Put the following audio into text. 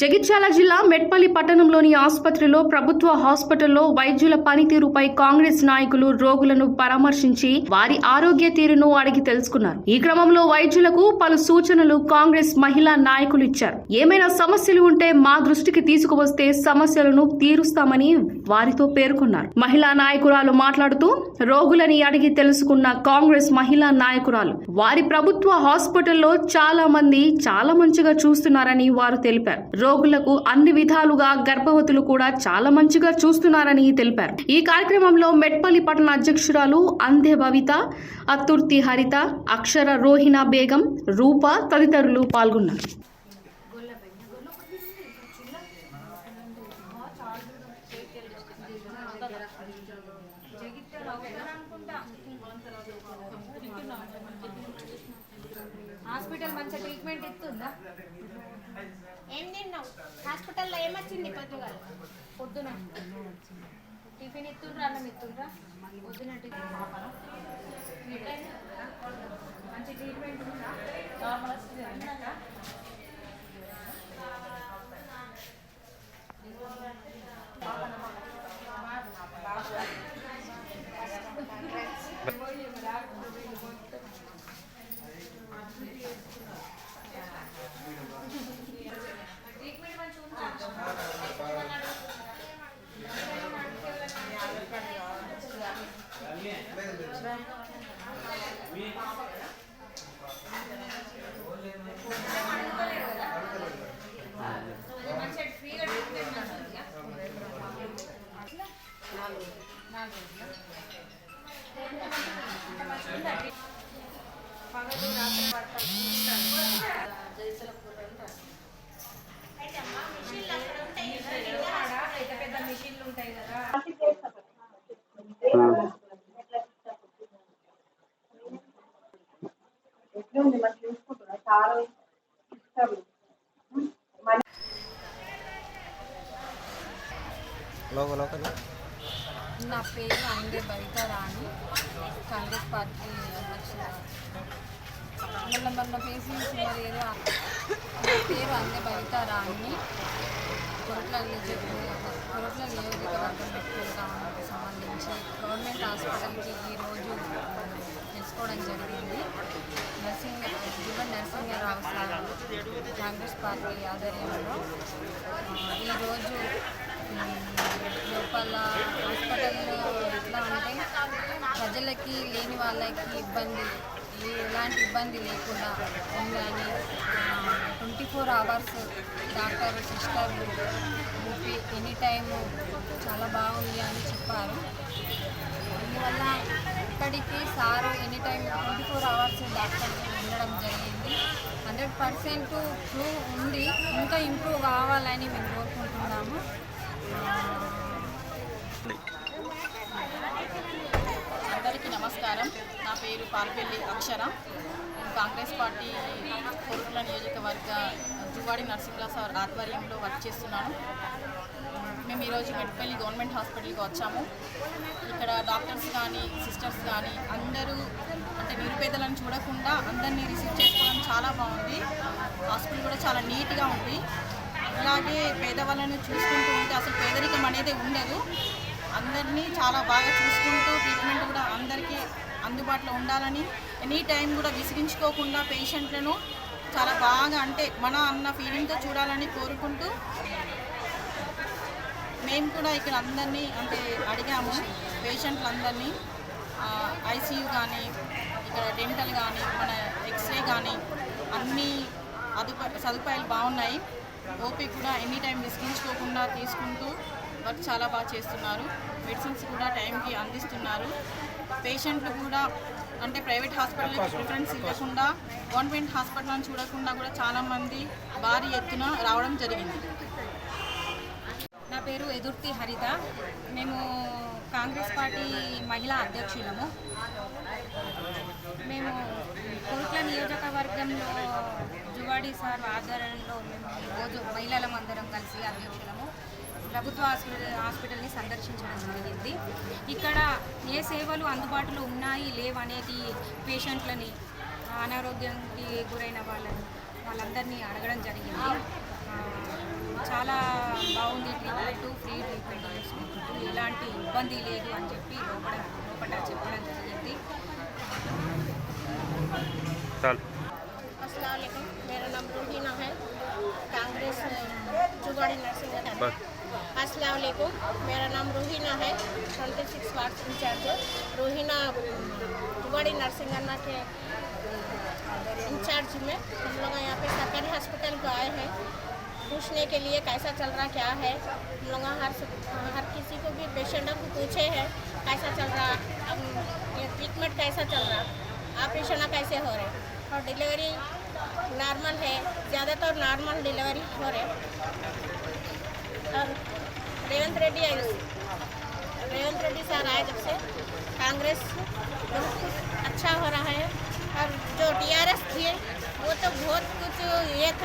జగిత్యాల జిల్లా మెట్పల్లి పట్టణంలోని ఆసుపత్రిలో ప్రభుత్వ హాస్పిటల్లో వైద్యుల పనితీరుపై కాంగ్రెస్ నాయకులు రోగులను పరామర్శించి వారి ఆరోగ్య తీరును అడిగి తెలుసుకున్నారు. ఈ క్రమంలో వైద్యులకు పలు సూచనలు కాంగ్రెస్ మహిళా నాయకులు ఇచ్చారు. ఏమైనా సమస్యలు ఉంటే మా దృష్టికి తీసుకువస్తే సమస్యలను తీరుస్తామని వారితో పేర్కొన్నారు. మహిళా నాయకురాలు మాట్లాడుతూ రోగులని అడిగి తెలుసుకున్న కాంగ్రెస్ మహిళా నాయకురాలు వారి ప్రభుత్వ హాస్పిటల్లో చాలా మంది చాలా మంచిగా చూస్తున్నారని వారు తెలిపారు. రోగులకు అన్ని విధాలుగా గర్భవతులు కూడా చాలా మంచిగా చూస్తున్నారని తెలిపారు. ఈ కార్యక్రమంలో మెట్పల్లి పట్టణ అధ్యక్షురాలు అంధె భవిత అత్తుర్తి హరిత అక్షర రోహిణ బేగం రూప తదితరులు పాల్గొన్నారు. హాస్పిటల్ మంచి ట్రీట్మెంట్ ఇస్తుందా? హాస్పిటల్లో ఏమొచ్చింది పొద్దుగా? పొద్దున. టిఫిన్ ఇస్తుండ్రా అన్నం ఇస్తుండ్రా పొద్దున టిఫిన్. మంచి ట్రీట్మెంట్ ఉందా? ఉందా? ట్రీట్మెంట్ మంచిగా ఉందా మంచిగా ఎట్లుంది మరి చూసుకుంటున్నా. చాలా ఇష్టం. నా పేరు అందే బరిత రాణి. కాంగ్రెస్ పార్టీ మొన్న మొన్న పేషెంట్స్ మరి ఏదో నా పేరు అందే బరిత రాణి. కొరట్ల నియోజక రోడ్ల నియోజకవర్గం పెట్టుకుంటామకి సంబంధించి గవర్నమెంట్ హాస్పిటల్కి ఈరోజు తెలుసుకోవడం జరిగింది nursing Jeevan Narasimharao sir Congress party ఆధ్వర్యంలో ఈరోజు లోపల హాస్పిటల్లో ఎట్లా అంటే ప్రజలకి లేని వాళ్ళకి ఇబ్బంది ఎలాంటి ఇబ్బంది లేకుండా ఉందని ట్వంటీ ఫోర్ అవర్స్ డాక్టర్ సిస్టర్లు ఎనీ టైం చాలా బాగుంది అని చెప్పారు. అందువల్ల ఇక్కడికి sir any time twenty four hours doctor ఉండడం జరిగింది. హండ్రెడ్ పర్సెంట్ ప్రూవ్ ఉంది. ఇంకా ఇంప్రూవ్ కావాలని మేము కోరుకుంటున్నాము. అందరికీ నమస్కారం. నా పేరు పార్పల్లి అక్షర. కాంగ్రెస్ పార్టీ కొరుట్ల నియోజకవర్గ జువాడి నరసింహ సార్ ఆధ్వర్యంలో వర్క్ చేస్తున్నాను. మేము ఈరోజు మెట్పల్లి గవర్నమెంట్ హాస్పిటల్కి వచ్చాము. ఇక్కడ డాక్టర్స్ కానీ సిస్టర్స్ కానీ అందరూ అంటే నిరుపేదలను చూడకుండా అందరినీ రిసీవ్ చేసుకోవడం చాలా బాగుంది. హాస్పిటల్ కూడా చాలా నీట్గా ఉంది. అలాగే పేదవాళ్ళను చూసుకుంటూ ఉంటే అసలు పేదరికం అనేది ఉండదు. అందరినీ చాలా బాగా చూసుకుంటూ ట్రీట్మెంట్ కూడా అందరికీ అందుబాటులో ఉండాలని ఎనీ టైం కూడా విసిగించుకోకుండా పేషెంట్లను చాలా బాగా అంటే మన అన్న ఫీలింగ్తో చూడాలని కోరుకుంటూ మేము కూడా ఇక్కడ అందరినీ అంటే అడిగాము పేషెంట్లందరినీ ఐసీయూ కానీ ఇక్కడ డెంటల్ కానీ మన ఎక్స్రే కానీ అన్ని అదుపా సదుపాయాలు బాగున్నాయి. ఓపీ కూడా ఎనీ టైం విసిగించుకోకుండా తీసుకుంటూ వర్క్ చాలా బాగా చేస్తున్నారు. మెడిసిన్స్ కూడా టైంకి అందిస్తున్నారు. పేషెంట్లు కూడా అంటే ప్రైవేట్ హాస్పిటల్కి ప్రిఫరెన్స్ ఇవ్వకుండా గవర్నమెంట్ హాస్పిటల్ని చూడకుండా కూడా చాలామంది భారీ ఎత్తున రావడం జరిగింది. నా పేరు ఎదుర్తి హరిత. మేము కాంగ్రెస్ పార్టీ మహిళా అధ్యక్షులము. మేము కోట్ల నియోజకవర్గంలో జువాడి సార్ ఆధ్వర్యంలో మేము ఈరోజు మహిళలం అందరం కలిసి అధ్యక్షులము. ప్రభుత్వ హాస్పిటల్ హాస్పిటల్ని సందర్శించడం జరిగింది ఇక్కడ ఏ సేవలు అందుబాటులో ఉన్నాయి లేవనేది పేషెంట్లని అనారోగ్యానికి గురైన వాళ్ళని వాళ్ళందరినీ అడగడం జరిగింది ఆ, చాలా బాగుంది ట్రీట్మెంట్ ఫ్రీ ట్రీట్మెంట్ తీసుకుంటూ ఎలాంటి ఇబ్బంది లేదు అని చెప్పి లోపల లోపల చెప్పడం జరిగింది अस्सलाम वालेकुम मेरा नाम रूहीना है कांग्रेस जुगाड़ी नर्सिंग अस्सलाम वालेकुम। मेरा नाम रोहिना है twenty six ward incharge. Ruhina Jugadi Narsing अन्ना के इंचार्ज में। हम लोग यहाँ पे सरकारी हॉस्पिटल को आए हैं। पूछने के लिए कैसा चल रहा, क्या है? हम लोग हर हर किसी को भी पेशेंटों को पूछे हैं, कैसा चल रहा ये ट्रीटमेंट कैसा चल रहा ऑपरेशन कैसे हो रहे? और डिलीवरी नॉर्मल है, ज़्यादातर नॉर्मल डिलीवरी हो रहे। रेवंत रेड्डी आए रेवंत रेड्डी सर आए जब से। कांग्रेस बहुत कुछ अच्छा हो रहा है। और जो टीआरएस थी, वो तो बहुत कुछ ये था।